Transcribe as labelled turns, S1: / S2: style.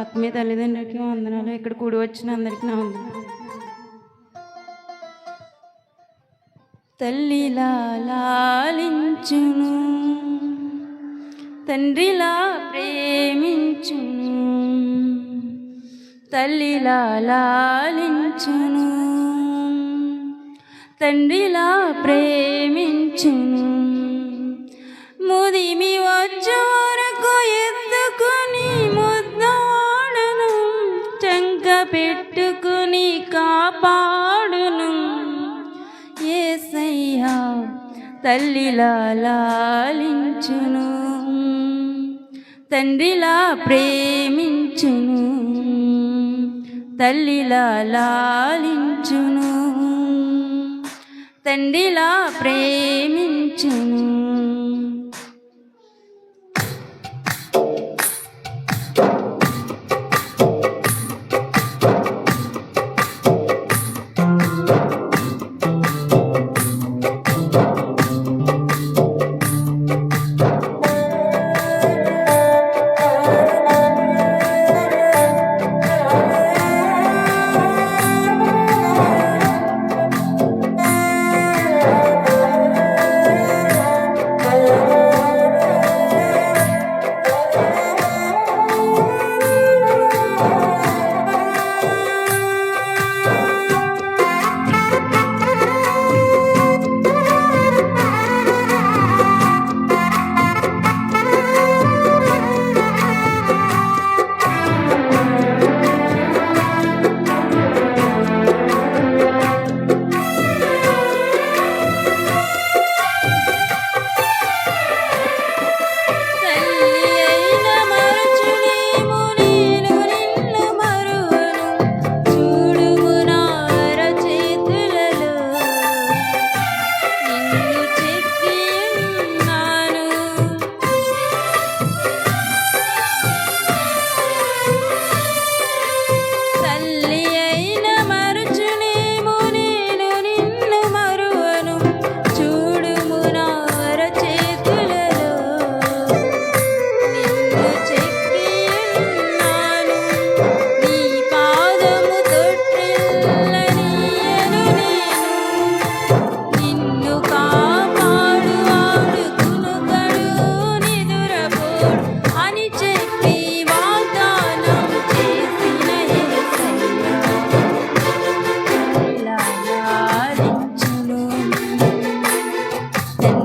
S1: ఆత్మీయ తల్లిదండ్రులకి వందనాలు. ఇక్కడ కూడి వచ్చిన అందరికీ నా వందనాలు. తల్లి లాలించును తండ్రిలా ప్రేమించును తల్లిలా లాలించును తండ్రిలా ప్రేమించును. ముదిమి వచ్చు పెట్టుకుని కాపాడును. ఏసయ్యా తల్లిలా లాలించును. తండ్రిలా ప్రేమించును. తల్లిలా లాలించును. తండ్రిలా ప్రేమించును.